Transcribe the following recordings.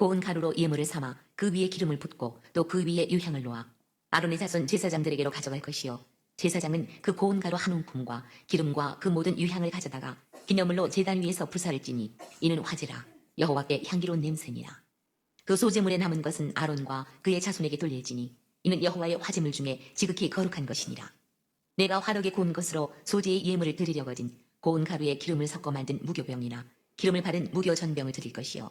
고운 가루로 예물을 삼아 그 위에 기름을 붓고 또 그 위에 유향을 놓아 아론의 자손 제사장들에게로 가져갈 것이요. 제사장은 그 고운 가루 한 움큼과 기름과 그 모든 유향을 가져다가 기념물로 제단 위에서 불사를 지니 이는 화제라. 여호와께 향기로운 냄새니라. 그 소재물에 남은 것은 아론과 그의 자손에게 돌릴지니 이는 여호와의 화제물 중에 지극히 거룩한 것이니라. 내가 화덕에 구운 것으로 소재의 예물을 드리려거든 고운 가루에 기름을 섞어 만든 무교병이나 기름을 바른 무교 전병을 드릴 것이요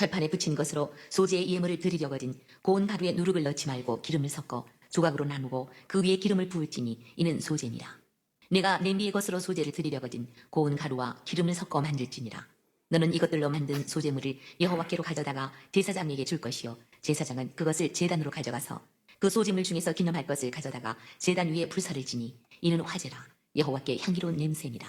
철판에 붙인 것으로 소재의 예물을 드리려거든 고운 가루에 누룩을 넣지 말고 기름을 섞어 조각으로 나누고 그 위에 기름을 부을지니 이는 소재니라. 내가 냄비의 것으로 소재를 드리려거든 고운 가루와 기름을 섞어 만들지니라. 너는 이것들로 만든 소재물을 여호와께로 가져다가 제사장에게 줄 것이요. 제사장은 그것을 제단으로 가져가서 그 소재물 중에서 기념할 것을 가져다가 제단 위에 불사를 지니 이는 화제라. 여호와께 향기로운 냄새니라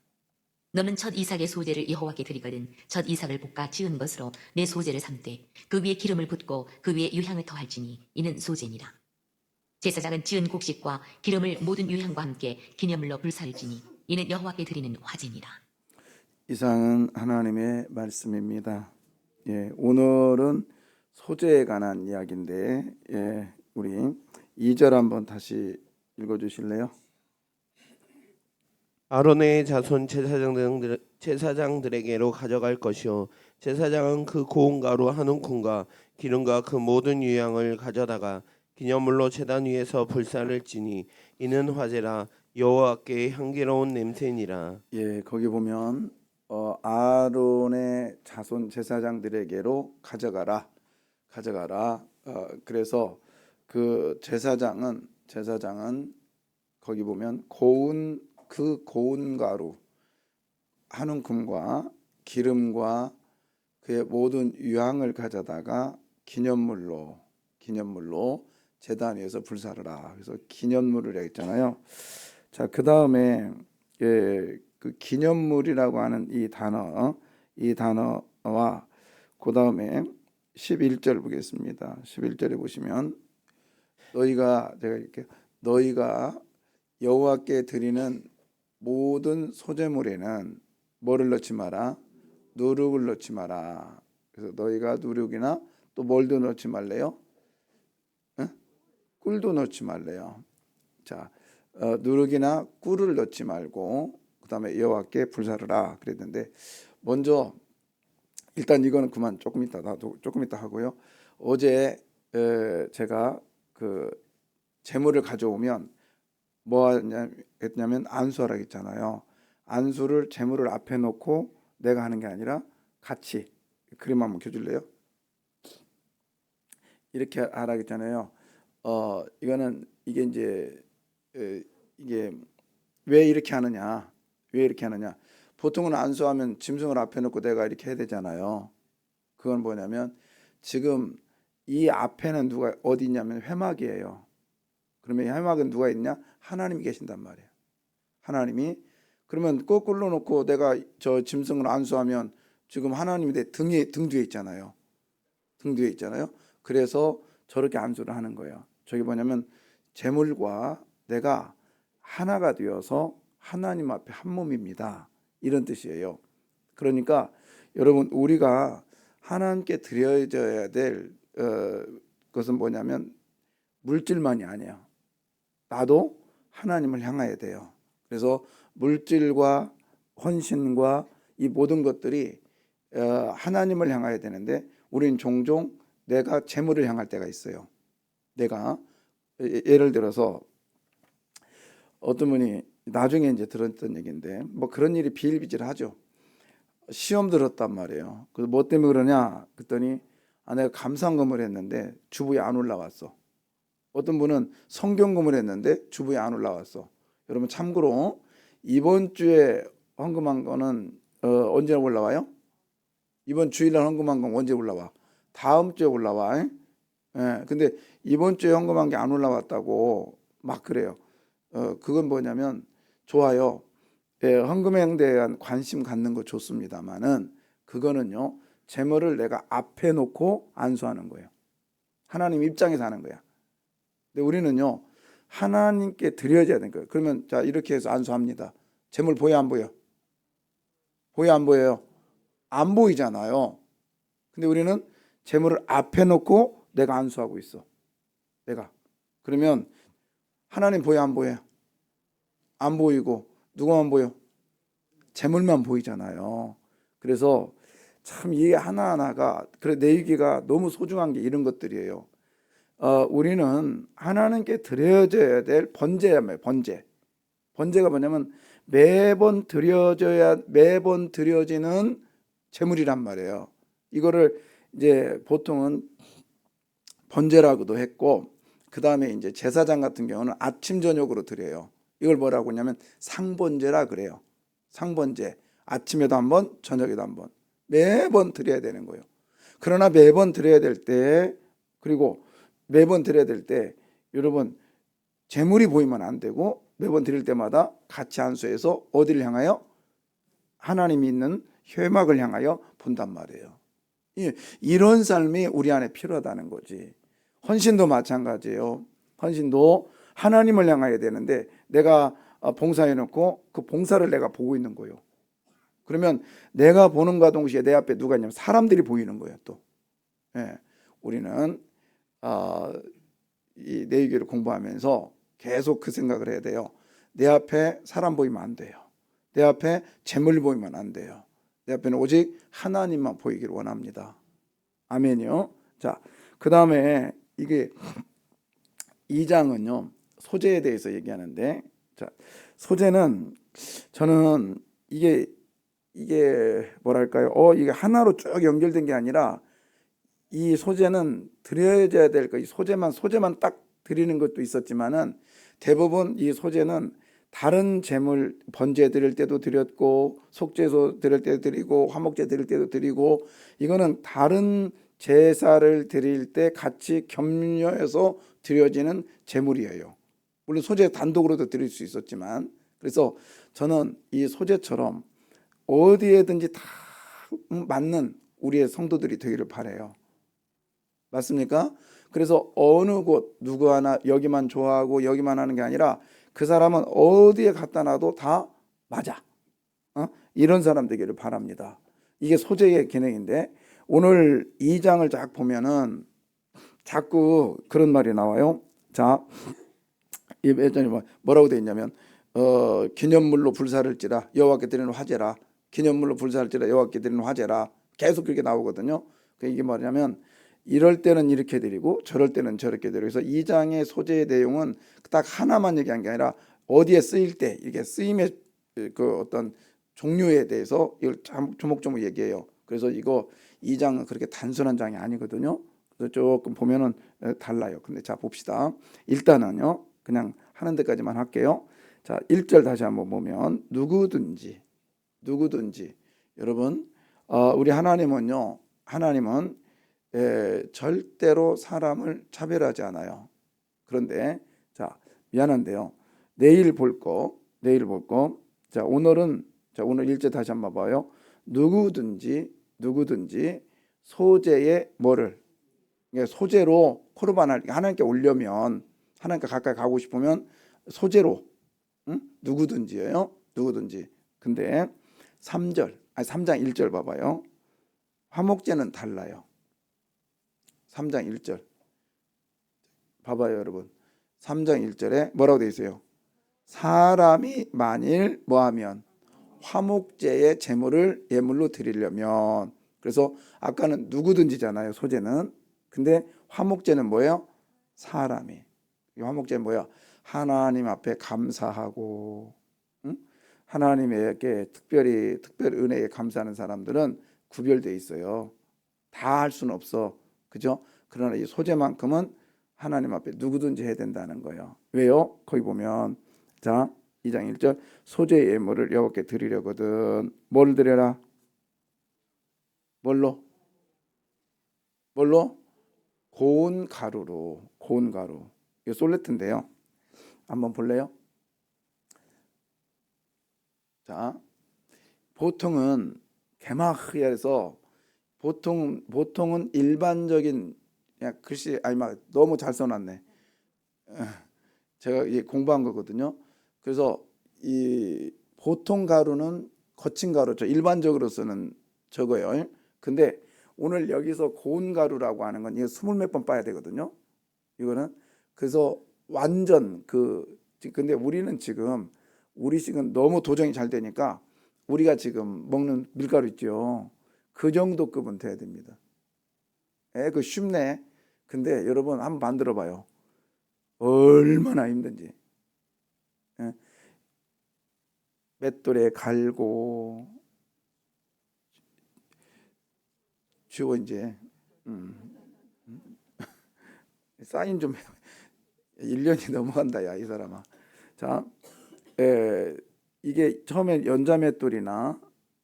너는 첫 이삭의 소재를 여호와께 드리거든 첫 이삭을 볶아 지은 것으로 내 소재를 삼되 그 위에 기름을 붓고 그 위에 유향을 더할지니 이는 소재니라 제사장은 지은 곡식과 기름을 모든 유향과 함께 기념물로 불사를 지니 이는 여호와께 드리는 화제니라 이상은 하나님의 말씀입니다. 예, 오늘은 소재에 관한 이야기인데, 예, 우리 2절 한번 다시 읽어 주실래요? 아론의 자손 제사장들 제사장들에게로 가져갈 것이요 제사장은 그 고운 가루 한 움큼과 기름과 그 모든 유향을 가져다가 기념물로 제단 위에서 불사를 지니 이는 화제라 여호와께 향기로운 냄새니라 예, 거기 보면 어, 아론의 자손 제사장들에게로 가져가라, 가져가라. 어, 그래서 그 제사장은 제사장은 거기 보면 고운 그 고운 가루 한 움큼과 기름과 그의 모든 유향을 가져다가 기념물로 기념물로 제단 위에서 불사르라. 그래서 기념물을 했잖아요. 자, 그 다음에 예, 그 기념물이라고 하는 이 단어, 이 단어와 그 다음에 11절 보겠습니다. 11절에 보시면 너희가 제가 이렇게 너희가 여호와께 드리는 모든 소재물에는 뭐를 넣지 마라? 누룩을 넣지 마라. 그래서 너희가 누룩이나 또 뭘도 넣지 말래요? 응? 꿀도 넣지 말래요. 자, 어, 누룩이나 꿀을 넣지 말고 그다음에 여호와께 불사르라 그랬는데 먼저 일단 이거는 그만 조금 이따 나도 조금 이따 하고요. 어제 에, 제가 그 재물을 가져오면 뭐 했냐면 안수하라 했잖아요. 안수를 재물을 앞에 놓고 내가 하는 게 아니라 같이 그림 한번 켜줄래요? 이렇게 하라 했잖아요. 어 이거는 이게 이제 에, 이게 왜 이렇게 하느냐? 왜 이렇게 하느냐? 보통은 안수하면 짐승을 앞에 놓고 내가 이렇게 해야 되잖아요. 그건 뭐냐면 지금 이 앞에는 누가 어디 있냐면 회막이에요. 그러면 이 회막은 누가 있냐? 하나님이 계신단 말이에요. 하나님이 그러면 거꾸로 놓고 내가 저 짐승을 안수하면 지금 하나님이 내 등에 등 뒤에 있잖아요. 등 뒤에 있잖아요. 그래서 저렇게 안수를 하는 거예요. 저게 뭐냐면 재물과 내가 하나가 되어서 하나님 앞에 한 몸입니다. 이런 뜻이에요. 그러니까 여러분 우리가 하나님께 드려져야 될 어, 것은 뭐냐면 물질만이 아니에요. 나도 하나님을 향해야 돼요. 그래서 물질과 헌신과 이 모든 것들이 어, 하나님을 향해야 되는데 우리는 종종 내가 재물을 향할 때가 있어요. 내가 예- 예를 들어서 어떤 분이 나중에 이제 들었던 얘기인데 뭐 그런 일이 비일비재하죠. 시험 들었단 말이에요. 그래서 뭐 때문에 그러냐? 그랬더니 아 내가 감상금을 했는데 주부에 안 올라왔어. 어떤 분은 성경금을 했는데 주부에 안 올라왔어. 여러분 참고로 이번 주에 헌금한 거는 어, 언제 올라와요? 이번 주일날 헌금한 건 언제 올라와? 다음 주에 올라와. 예. 근데 이번 주에 헌금한 게 안 올라왔다고 막 그래요. 어, 그건 뭐냐면 좋아요. 예, 헌금에 대한 관심 갖는 거 좋습니다만은 그거는요. 재물을 내가 앞에 놓고 안수하는 거예요. 하나님 입장에서 하는 거야. 근데 우리는요. 하나님께 드려야 되는 거예요. 그러면 자 이렇게 해서 안수합니다. 재물 보여 안 보여? 보여 안 보여요? 안 보이잖아요. 근데 우리는 재물을 앞에 놓고 내가 안수하고 있어. 내가. 그러면 하나님 보여 안 보여? 안 보이고 누구만 보여? 재물만 보이잖아요. 그래서 참 이 하나하나가 그래 내 얘기가 너무 소중한 게 이런 것들이에요. 어, 우리는 하나님께 드려져야 될 번제야말 번제. 번제가 뭐냐면 매번 드려져야 매번 드려지는 재물이란 말이에요. 이거를 이제 보통은 번제라고도 했고 그 다음에 이제 제사장 같은 경우는 아침 저녁으로 드려요. 이걸 뭐라고 하냐면 상번제라 그래요. 상번제 아침에도 한 번, 저녁에도 한번 매번 드려야 되는 거예요. 그러나 매번 드려야 될 때 그리고 매번 드려야 될 때 여러분 재물이 보이면 안 되고 매번 드릴 때마다 같이 안수해서 어디를 향하여 하나님이 있는 회막을 향하여 본단 말이에요. 이- 이런 삶이 우리 안에 필요하다는 거지. 헌신도 마찬가지예요. 헌신도 하나님을 향하여 되는데 내가 어, 봉사해 놓고 그 봉사를 내가 보고 있는 거예요. 그러면 내가 보는과 동시에 내 앞에 누가 있냐면 사람들이 보이는 거예요. 또 예, 우리는 어, 이 내유기를 공부하면서 계속 그 생각을 해야 돼요. 내 앞에 사람 보이면 안 돼요. 내 앞에 재물 보이면 안 돼요. 내 앞에는 오직 하나님만 보이기를 원합니다. 아멘이요. 자, 그 다음에 이게 이 장은요 소재에 대해서 얘기하는데, 자 소재는 저는 이게 이게 뭐랄까요? 어 이게 하나로 쭉 연결된 게 아니라 이 소재는 드려야 될 거, 이 소재만 소재만 딱 드리는 것도 있었지만은 대부분 이 소재는 다른 재물 번제 드릴 때도 드렸고 속죄소 드릴 때도 드리고 화목제 드릴 때도 드리고 이거는 다른 제사를 드릴 때 같이 겹려해서 드려지는 재물이에요. 물론 소재 단독으로도 드릴 수 있었지만 그래서 저는 이 소재처럼 어디에든지 다 맞는 우리의 성도들이 되기를 바래요. 맞습니까? 그래서 어느 곳 누구 하나 여기만 좋아하고 여기만 하는 게 아니라 그 사람은 어디에 갖다 놔도 다 맞아. 어? 이런 사람 되기를 바랍니다. 이게 소재의 기능인데 오늘 이 장을 쫙 보면은 자꾸 그런 말이 나와요. 자, 이 예전에 뭐- 뭐라고 돼 있냐면 어, 기념물로 불사를지라 여호와께 드리는 화제라 기념물로 불사를지라 여호와께 드리는 화제라 계속 그렇게 나오거든요. 그 이게 뭐냐면 이럴 때는 이렇게 드리고 저럴 때는 저렇게 드리고 그래서 이 장의 소재의 내용은 딱 하나만 얘기한 게 아니라 어디에 쓰일 때 이게 쓰임의 그 어떤 종류에 대해서 이걸 참 조목조목 얘기해요. 그래서 이거 이 장은 그렇게 단순한 장이 아니거든요. 그래서 조금 보면은 에, 달라요. 근데 자 봅시다. 일단은요. 그냥 하는 데까지만 할게요. 자, 1절 다시 한번 보면 누구든지 누구든지 여러분 어, 우리 하나님은요. 하나님은 에, 절대로 사람을 차별하지 않아요. 그런데 자 미안한데요. 내일 볼 거, 내일 볼 거. 자 오늘은 자 오늘 일제 다시 한번 봐요. 누구든지 누구든지 소재의 뭐를 그러니까 소재로 코르반을 하나님께 올려면 하나님께 가까이 가고 싶으면 소재로 응? 누구든지예요. 누구든지. 근데 3절 아니 3장 1절 봐봐요. 화목제는 달라요. 3장 1절. 봐봐요, 여러분. 3장 1절에 뭐라고 돼 있어요? 사람이 만일 뭐하면 화목제의 제물을 예물로 드리려면 그래서 아까는 누구든지잖아요, 소재는. 근데 화목제는 뭐예요? 사람이. 이 화목제는 뭐야? 하나님 앞에 감사하고 응? 하나님에게 특별히 특별 은혜에 감사하는 사람들은 구별돼 있어요. 다 할 수는 없어. 그죠? 그러나 이 소재만큼은 하나님 앞에 누구든지 해야 된다는 거예요. 왜요? 거기 보면 자, 2장 1절 소재의 예물을 여호와께 드리려거든. 뭘 드려라? 뭘로? 뭘로? 고운 가루로. 고운 가루. 이게 솔레트인데요. 한번 볼래요? 자, 보통은 개막해서 보통 보통은 일반적인 야 글씨 아니 막 너무 잘 써놨네. 어, 제가 이 공부한 거거든요. 그래서 이 보통 가루는 거친 가루죠. 일반적으로 쓰는 저거예요. 근데 오늘 여기서 고운 가루라고 하는 건 이거 스물 몇 번 빠야 되거든요. 이거는 그래서 완전 그 근데 우리는 지금 우리 지금 너무 도정이 잘 되니까 우리가 지금 먹는 밀가루 있죠. 그 정도 급은 돼야 됩니다. 에, 그 쉽네. 근데 여러분 한번 만들어 봐요. 얼마나 힘든지. 예. 맷돌에 갈고 주워 이제 음. 사인 좀 해. 1년이 넘어간다 야 이 사람아. 자, 에, 이게 처음에 연자 맷돌이나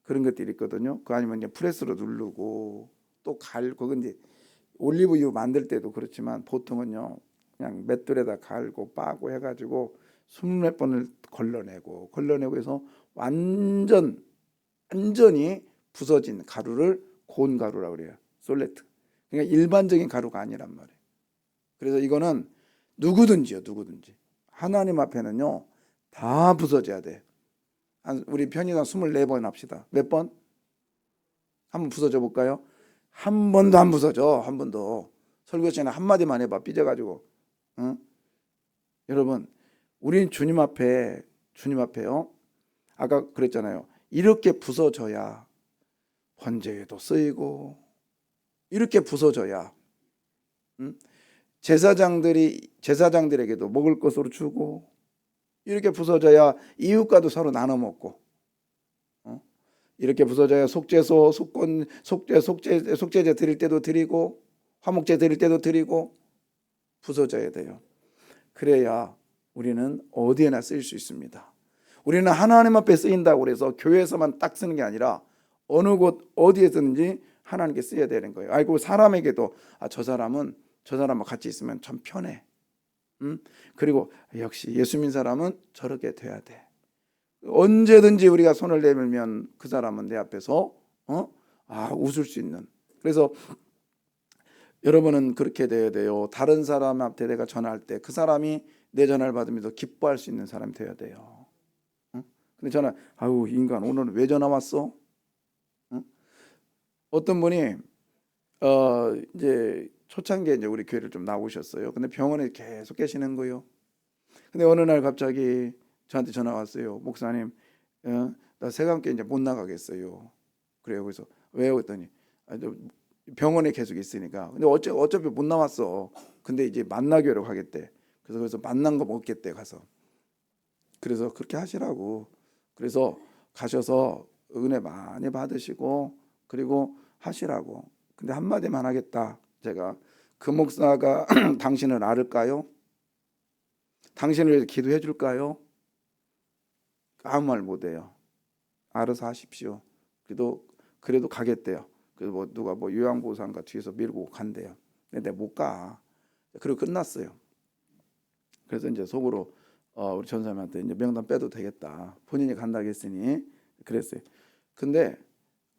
그런 것들이 있거든요. 그 아니면 이제 프레스로 누르고 또 갈고 근데 올리브유 만들 때도 그렇지만 보통은요 그냥 맷돌에다 갈고 빠고 해가지고 스물 몇 번을 걸러내고 걸러내고 해서 완전 완전히 부서진 가루를 고운 가루라고 그래요. 솔레트. 그러니까 일반적인 가루가 아니란 말이에요. 그래서 이거는 누구든지요, 누구든지. 하나님 앞에는요, 다 부서져야 돼. 한 우리 편의상 24번 합시다. 몇 번? 한번 부서져 볼까요? 한 번도 안 부서져. 한 번도. 설교 시간에 한 마디만 해봐. 삐져가지고. 응? 여러분, 우린 주님 앞에, 주님 앞에요. 아까 그랬잖아요. 이렇게 부서져야 번제에도 쓰이고, 이렇게 부서져야, 응? 제사장들이, 제사장들에게도 먹을 것으로 주고, 이렇게 부서져야 이웃과도 서로 나눠 먹고, 어? 이렇게 부서져야 속죄소, 속건, 속죄, 속죄, 속죄제 드릴 때도 드리고, 화목제 드릴 때도 드리고, 부서져야 돼요. 그래야 우리는 어디에나 쓰일 수 있습니다. 우리는 하나님 앞에 쓰인다고 그래서 교회에서만 딱 쓰는 게 아니라 어느 곳 어디에서든지 하나님께 쓰여야 되는 거예요. 아이고 사람에게도 아, 저 사람은 저 사람과 같이 있으면 참 편해. 음? 그리고 역시 예수 믿는 사람은 저렇게 돼야 돼. 언제든지 우리가 손을 내밀면 그 사람은 내 앞에서 어? 아, 웃을 수 있는. 그래서 여러분은 그렇게 돼야 돼요. 다른 사람 앞에 내가 전화할 때 그 사람이 내 전화를 받으면서 기뻐할 수 있는 사람이 돼야 돼요. 응? 근데 전화, 아유 인간 오늘은 왜 전화 왔어? 응? 어떤 분이 어 이제 초창기에 이제 우리 교회를 좀 나오셨어요. 근데 병원에 계속 계시는 거예요. 근데 어느 날 갑자기 저한테 전화 왔어요. 목사님, 어, 나 세감께 이제 못 나가겠어요. 그래요. 그래서 왜요? 그랬더니 아, 저 병원에 계속 있으니까. 근데 어차, 어차피 못 나왔어. 근데 이제 만나기로 하겠대. 그래서 그래서 만난 거 먹겠대 가서. 그래서 그렇게 하시라고. 그래서 가셔서 은혜 많이 받으시고 그리고 하시라고. 근데 한마디만 하겠다. 제가 그 목사가 당신을 알을까요? 당신을 기도해 줄까요? 아무 말 못해요. 알아서 하십시오. 그래도 그래도 가겠대요. 그래서 뭐 누가 뭐 요양보호사인가 뒤에서 밀고 간대요. 근데 못 가. 그리고 끝났어요. 그래서 이제 속으로 어, 우리 전사님한테 이제 명단 빼도 되겠다. 본인이 간다고 했으니 그랬어요. 근데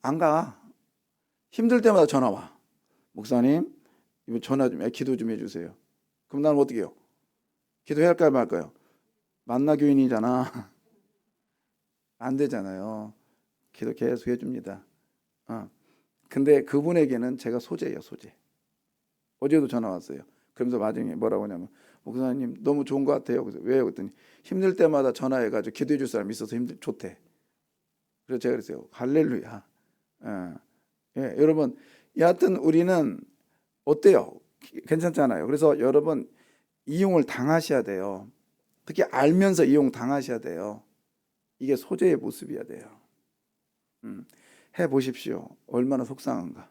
안 가. 힘들 때마다 전화 와. 목사님, 이번 전화 좀, 해, 기도 좀 해주세요. 그럼 나는 어떻게 해요? 기도해야 할까요, 말까요? 만나 교인이잖아. 안 되잖아요. 기도 계속 해줍니다. 어. 근데 그분에게는 제가 소재예요, 소재. 어제도 전화 왔어요. 그러면서 나중에 뭐라고 하냐면 목사님 너무 좋은 것 같아요. 그래서 왜요? 그랬더니 힘들 때마다 전화해가지고 기도해 줄 사람 있어서 힘들 좋대. 그래서 제가 그랬어요. 할렐루야. 예. 예, 여러분, 여하튼 우리는 어때요? 괜찮잖아요. 그래서 여러분 이용을 당하셔야 돼요. 특히 알면서 이용 당하셔야 돼요. 이게 소재의 모습이어야 돼요. 음, 해 보십시오. 얼마나 속상한가.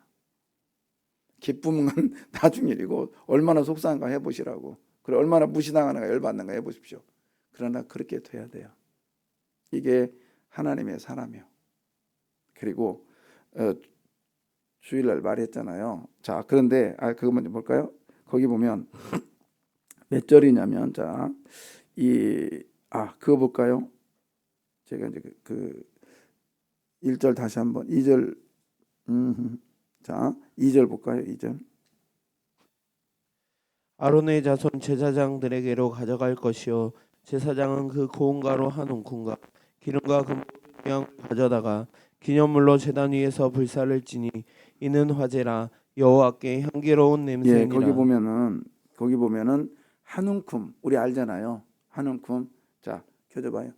기쁨은 나중 일이고 얼마나 속상한가 해 보시라고. 그래 얼마나 무시당하는가 열받는가 해 보십시오. 그러나 그렇게 돼야 돼요. 이게 하나님의 사람이요. 그리고 어, 주일날 말했잖아요. 자, 그런데 아 그거 먼저 볼까요? 거기 보면 몇 절이냐면 자, 이 아, 그거 볼까요? 제가 이제 그, 그 1절 다시 한번 2절 음. 자, 2절 볼까요? 2절. 아론의 자손 제사장들에게로 가져갈 것이요 제사장은 그 고운 가루 한 움큼과 기름과 그 양을 가져다가 기념물로 제단 위에서 불사를 지니 이는 화제라 여호와께 향기로운 예, 냄새니라 거기 보면은 거기 보면은 한 움큼 우리 알잖아요. 한 움큼. 자, 켜줘 봐요.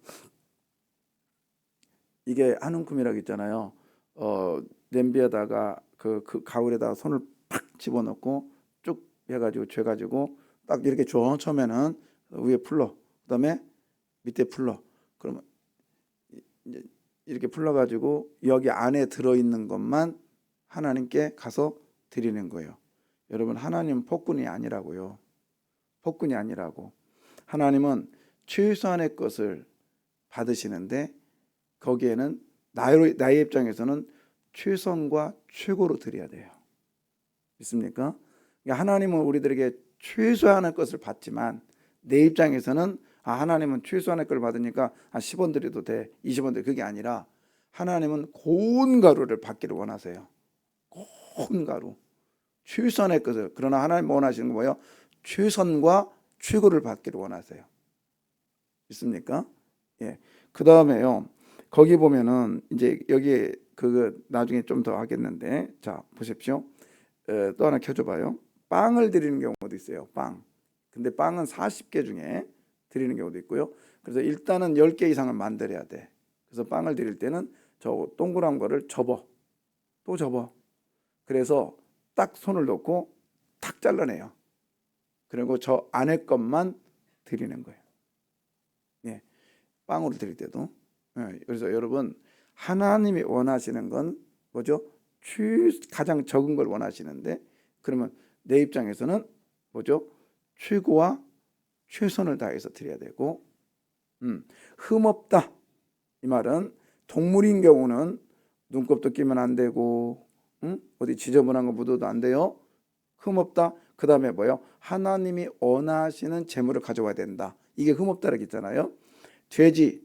이게 한 움큼이라고 있잖아요. 어, 냄비에다가 그, 그 가울에다가 손을 팍 집어넣고 쭉 해가지고 죄가지고 딱 이렇게 줘 처음에는 위에 풀러 그다음에 밑에 풀러 그러면 이- 이제 이렇게 풀러가지고 여기 안에 들어있는 것만 하나님께 가서 드리는 거예요. 여러분 하나님은 폭군이 아니라고요. 폭군이 아니라고. 하나님은 최소한의 것을 받으시는데 거기에는 나의, 나의 입장에서는 최선과 최고로 드려야 돼요. 믿습니까? 그러니까 하나님은 우리들에게 최소한의 것을 받지만 내 입장에서는 아 하나님은 최소한의 걸 받으니까 한 10원 드려도 돼. 20원 드려. 그게 아니라 하나님은 고운 가루를 받기를 원하세요. 고운 가루. 최선의 것을 그러나 하나님 원하시는 거 뭐예요? 최선과 최고를 받기를 원하세요. 있습니까? 예. 그 다음에요. 거기 보면은 이제 여기 그 나중에 좀 더 하겠는데 자 보십시오. 에, 또 하나 켜줘봐요. 빵을 드리는 경우도 있어요. 빵. 근데 빵은 40개 중에 드리는 경우도 있고요. 그래서 일단은 10개 이상을 만들어야 돼. 그래서 빵을 드릴 때는 저 동그란 거를 접어. 또 접어. 그래서 딱 손을 놓고 탁 잘라내요. 그리고 저 안에 것만 드리는 거예요. 예. 빵으로 드릴 때도. 예. 그래서 여러분 하나님이 원하시는 건 뭐죠? 최 가장 적은 걸 원하시는데 그러면 내 입장에서는 뭐죠? 최고와 최선을 다해서 드려야 되고 음, 흠없다. 이 말은 동물인 경우는 눈곱도 끼면 안 되고 응? 어디 지저분한 거 묻어도 안 돼요. 흠없다. 그 다음에 뭐요? 하나님이 원하시는 재물을 가져와야 된다. 이게 흠없다라고 있잖아요. 돼지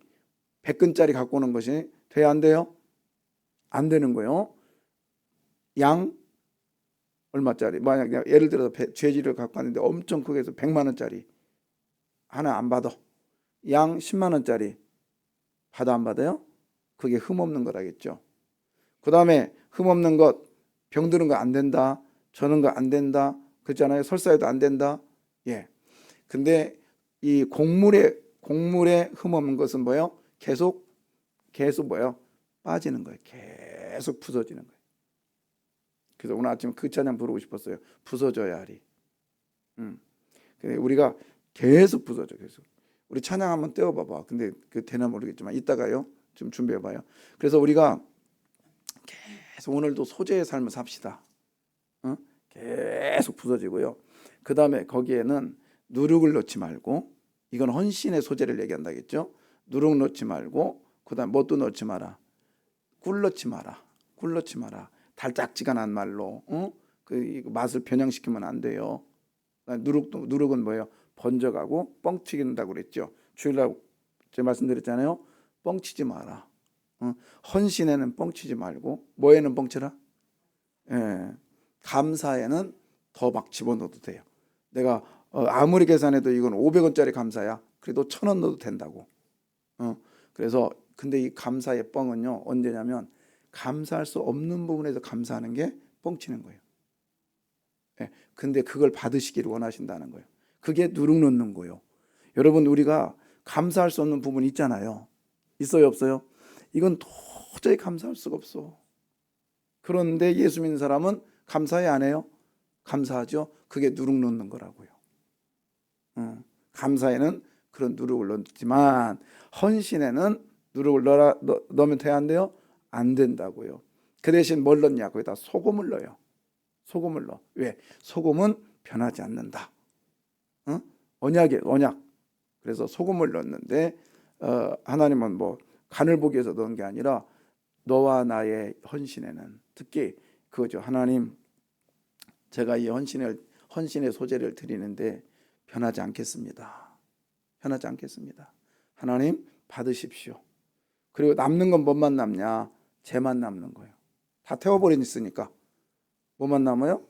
100근짜리 갖고 오는 것이 돼야 안 돼요? 안 되는 거예요. 양 얼마짜리? 만약 예를 들어서 배- 돼지를 갖고 왔는데 엄청 크게 해서 100만 원짜리 하나 안 받아. 양 10만 원짜리 받아 안 받아요? 그게 흠없는 거라겠죠. 그 다음에 흠 없는 것, 병드는 거 안 된다. 저는 거 안 된다. 그렇잖아요. 설사해도 안 된다. 예. 근데 이 곡물에 곡물에 흠 없는 것은 뭐예요? 계속 계속 뭐예요? 빠지는 거예요. 계속 부서지는 거예요. 그래서 오늘 아침 그 찬양 부르고 싶었어요. 부서져야 하리. 음. 근데 우리가 계속 부서져 계속. 우리 찬양 한번 떼어봐봐. 근데 그 되나 모르겠지만 이따가요. 좀 준비해봐요. 그래서 우리가 계속 오늘도 소재의 삶을 삽시다. 어? 계속 부서지고요. 그 다음에 거기에는 누룩을 넣지 말고 이건 헌신의 소재를 얘기한다겠죠. 누룩 넣지 말고 그다음 뭣도 넣지 마라. 꿀 넣지 마라. 꿀 넣지 마라. 달짝지근한 말로 어? 그 맛을 변형시키면 안 돼요. 누룩도 누룩은 뭐예요? 번져가고 뻥튀긴다고 그랬죠. 주일날 제가 말씀드렸잖아요. 뻥치지 마라. 어? 헌신에는 뻥치지 말고 뭐에는 뻥치라? 예. 감사에는 더 막 집어넣어도 돼요. 내가 어, 아무리 계산해도 이건 500원짜리 감사야. 그래도 천원 넣어도 된다고. 어. 그래서 근데 이 감사의 뻥은요 언제냐면 감사할 수 없는 부분에서 감사하는 게 뻥치는 거예요. 예. 근데 그걸 받으시기를 원하신다는 거예요. 그게 누룩 넣는 거예요. 여러분 우리가 감사할 수 없는 부분 있잖아요. 있어요 없어요? 이건 도저히 감사할 수가 없어. 그런데 예수 믿는 사람은 감사해 안 해요? 감사하죠. 그게 누룩 넣는 거라고요. 어, 감사에는 그런 누룩을 넣지만 헌신에는 누룩을 넣어 넣, 넣으면 돼야 안 돼요? 안 된다고요. 그 대신 뭘 넣냐? 거기다 소금을 넣어요. 소금을 넣어. 왜? 소금은 변하지 않는다. 어? 언약에 언약. 그래서 소금을 넣는데 어, 하나님은 뭐 간을 보기 위해서 넣은 게 아니라 너와 나의 헌신에는 특히 그거죠. 하나님 제가 이 헌신을 헌신의 소재를 드리는데 변하지 않겠습니다. 변하지 않겠습니다. 하나님 받으십시오. 그리고 남는 건 뭐만 남냐? 죄만 남는 거예요. 다 태워버리니까 뭐만 남아요?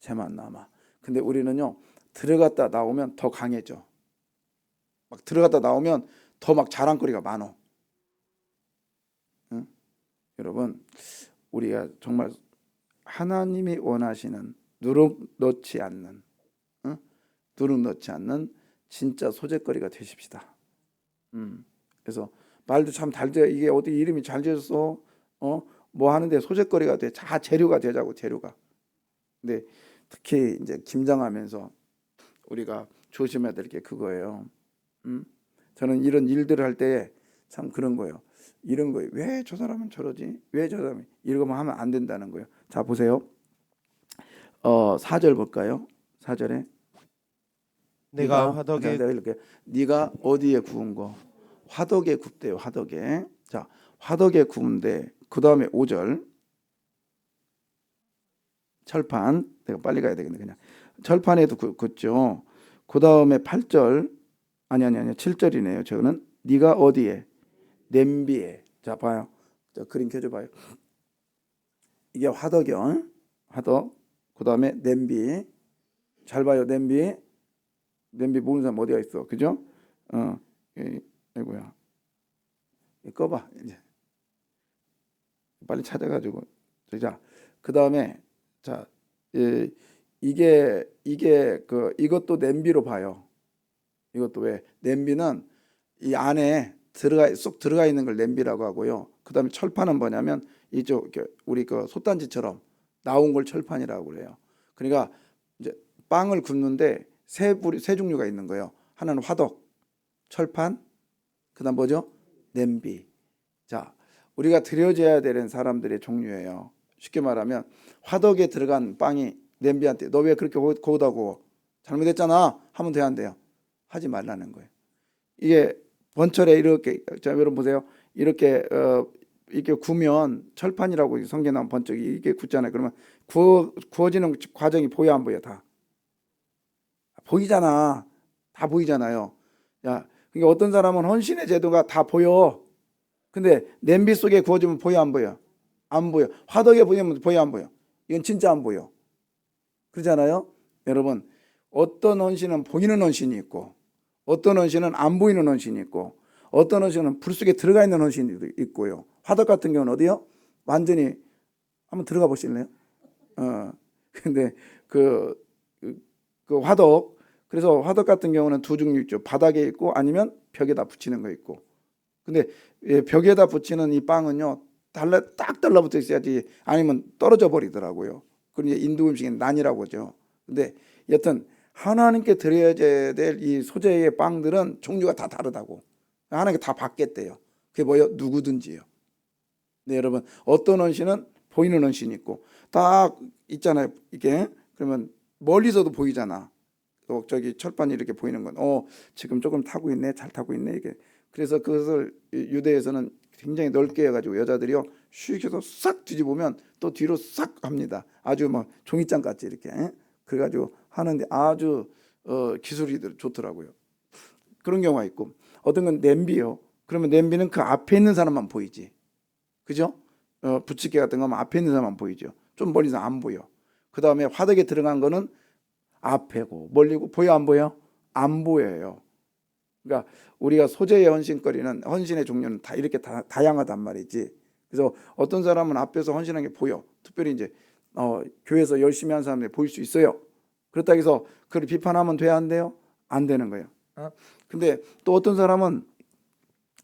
죄만 남아. 근데 우리는요 들어갔다 나오면 더 강해져. 막 들어갔다 나오면 더 막 자랑거리가 많어. 응? 여러분 우리가 정말 하나님이 원하시는 누룩 넣지 않는 응? 누룩 넣지 않는 진짜 소재거리가 되십시다. 음. 그래서 말도 참 달져 이게 어떻게 이름이 잘 지었어? 어? 뭐 하는데 소재거리가 돼. 자 재료가 되자고 재료가. 근데 특히 이제 김장하면서 우리가 조심해야 될 게 그거예요. 음? 저는 이런 일들을 할 때 참 그런 거예요. 이런 거예요. 왜 저 사람은 저러지? 왜 저 사람이 이러면 하면 안 된다는 거예요. 자 보세요. 어 4절 볼까요? 4절에 내가 화덕에 내가 이렇게 네가 어디에 구운 거? 화덕에 굽대요. 화덕에. 자, 화덕에 구운데 그 다음에 5절 철판 내가 빨리 가야 되겠네 그냥 철판에도 구- 굽죠. 그 다음에 8절 아니 아니 아니 7절이네요. 저거는 네가 어디에 냄비에 자 봐요. 자 그림 켜줘 봐요. 이게 화덕이요. 화덕. 그 다음에 냄비. 잘 봐요. 냄비. 냄비 모르는 사람 어디가 있어, 그죠? 어, 이, 이거야. 이 꺼봐 이제 빨리 찾아가지고 자, 그 다음에 자, 이, 이게 이게 그 이것도 냄비로 봐요. 이것도 왜 냄비는 이 안에 들어가 쏙 들어가 있는 걸 냄비라고 하고요. 그 다음에 철판은 뭐냐면 이쪽 우리 그 솥단지처럼 나온 걸 철판이라고 그래요. 그러니까 이제 빵을 굽는데 세 부리 세 종류가 있는 거예요. 하나는 화덕, 철판, 그다음 뭐죠? 냄비. 자, 우리가 드려져야 되는 사람들의 종류예요. 쉽게 말하면 화덕에 들어간 빵이 냄비한테 너 왜 그렇게 고- 고우다 고 잘못했잖아 하면 돼 안 돼요? 하지 말라는 거예요. 이게 번철에 이렇게 자 여러분 보세요. 이렇게 어 이렇게 구면 철판이라고 성경 나온 번쩍이 이게 굳잖아요. 그러면 구워 구워지는 과정이 보여 안 보여 다 보이잖아. 다 보이잖아요. 야, 그러니까 어떤 사람은 헌신의 제도가 다 보여. 근데 냄비 속에 구워지면 보여 안 보여? 안 보여. 화덕에 보이면 보여 안 보여? 이건 진짜 안 보여. 그러잖아요. 여러분, 어떤 헌신은 보이는 헌신이 있고, 어떤 헌신은 안 보이는 헌신이 있고, 어떤 헌신은 불 속에 들어가 있는 헌신이 있고요. 화덕 같은 경우는 어디요? 완전히 한번 들어가 보실래요? 어, 근데 그, 그, 그 화덕, 그래서 화덕 같은 경우는 두 종류 있죠. 바닥에 있고 아니면 벽에다 붙이는 거 있고. 근데 예, 벽에다 붙이는 이 빵은요, 달라 딱 달라붙어 있어야지 아니면 떨어져 버리더라고요. 이제 인도 음식의 난이라고 하죠. 근데 여튼 하나님께 드려야 될 이 소재의 빵들은 종류가 다 다르다고. 하나님께 다 받겠대요. 그게 뭐요? 누구든지요. 네, 여러분 어떤 헌신은 보이는 헌신이 있고 딱 있잖아요. 이게 그러면 멀리서도 보이잖아. 또 저기 철판이 이렇게 보이는 건, 어 지금 조금 타고 있네, 잘 타고 있네 이게. 그래서 그것을 유대에서는 굉장히 넓게 해가지고 여자들이요 슉 해서 싹 뒤집으면 또 뒤로 싹 합니다. 아주 막 종이장 같이 이렇게. 예? 그래가지고 하는데 아주 어, 기술이 좋더라고요. 그런 경우가 있고 어떤 건 냄비요. 그러면 냄비는 그 앞에 있는 사람만 보이지. 그죠? 어, 부치개 같은 거면 앞에 있는 사람만 보이죠. 좀 멀리서 안 보여. 그 다음에 화덕에 들어간 거는 앞에고 멀리고 보여 안 보여? 안 보여요. 그러니까 우리가 소재의 헌신거리는 헌신의 종류는 다 이렇게 다, 다양하단 말이지. 그래서 어떤 사람은 앞에서 헌신한 게 보여. 특별히 이제 어, 교회에서 열심히 한 사람들이 보일 수 있어요. 그렇다고 해서 그를 비판하면 돼야 안 돼요? 안 되는 거예요. 어? 근데 또 어떤 사람은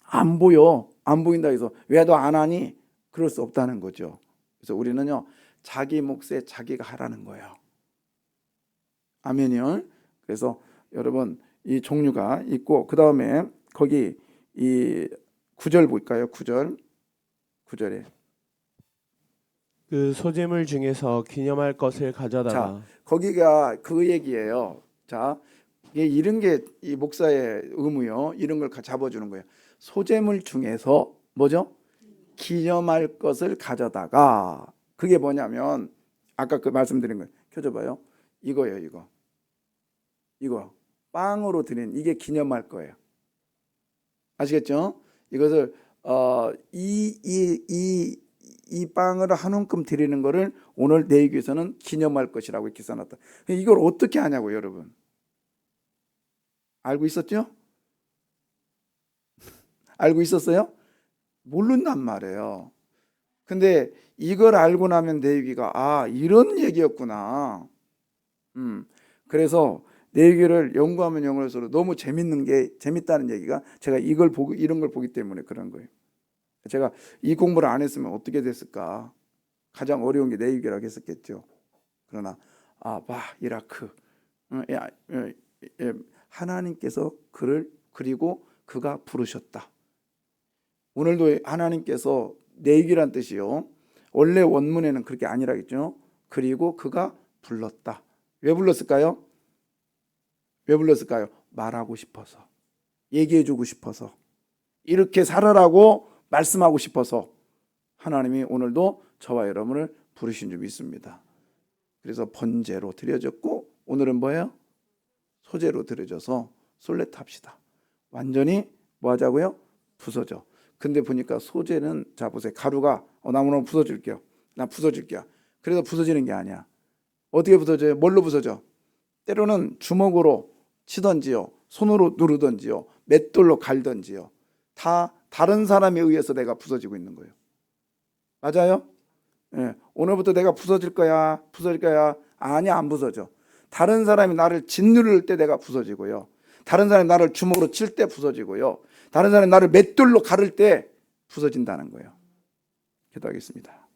안 보여. 안 보인다 해서 왜 너 안 하니? 그럴 수 없다는 거죠. 그래서 우리는요. 자기 몫에 자기가 하라는 거예요. 아멘이요. 그래서 여러분 이 종류가 있고 그 다음에 거기 이 구절 볼까요? 구절 구절에 그 소재물 중에서 기념할 것을 가져다가 거기가 그 얘기예요. 자, 이게 이런 게 이 목사의 의무요. 이런 걸 잡아주는 거예요. 소재물 중에서 뭐죠? 기념할 것을 가져다가 그게 뭐냐면 아까 그 말씀드린 거 켜줘봐요. 이거예요, 이거. 이거 빵으로 드린 이게 기념할 거예요. 아시겠죠? 이것을 어, 어이이 이 이 빵을 한 움큼 드리는 거를 오늘 내기에서는 기념할 것이라고 이렇게 써놨다. 이걸 어떻게 하냐고 여러분. 알고 있었죠? 알고 있었어요? 모른단 말이에요. 근데 이걸 알고 나면 내기가 아 이런 얘기였구나. 음 그래서 내기를 연구하면 연구할수록 너무 재밌는 게 재밌다는 얘기가 제가 이걸 보고 이런 걸 보기 때문에 그런 거예요. 제가 이 공부를 안 했으면 어떻게 됐을까? 가장 어려운 게 내유기라고 했었겠죠. 그러나 아바 이라크 어, 야, 어, 예, 하나님께서 그를 그리고 그가 부르셨다. 오늘도 하나님께서 내유기란 뜻이요. 원래 원문에는 그렇게 아니라겠죠. 그리고 그가 불렀다. 왜 불렀을까요? 왜 불렀을까요? 말하고 싶어서 얘기해주고 싶어서 이렇게 살아라고 말씀하고 싶어서 하나님이 오늘도 저와 여러분을 부르신 줄 믿습니다. 그래서 번제로 드려졌고 오늘은 뭐예요? 소제로 드려져서 솔레탑시다. 완전히 뭐 하자고요? 부서져. 근데 보니까 소제는 자 보세요. 가루가 어, 나무는 부서질게요. 나 부서질게요. 그래서 부서지는 게 아니야. 어떻게 부서져요? 뭘로 부서져? 때로는 주먹으로 치던지요. 손으로 누르던지요. 맷돌로 갈던지요. 다 다른 사람에 의해서 내가 부서지고 있는 거예요. 맞아요? 예, 오늘부터 내가 부서질 거야, 부서질 거야. 아니, 안 부서져. 다른 사람이 나를 짓누를 때 내가 부서지고요. 다른 사람이 나를 주먹으로 칠 때 부서지고요. 다른 사람이 나를 맷돌로 가를 때 부서진다는 거예요. 기도하겠습니다.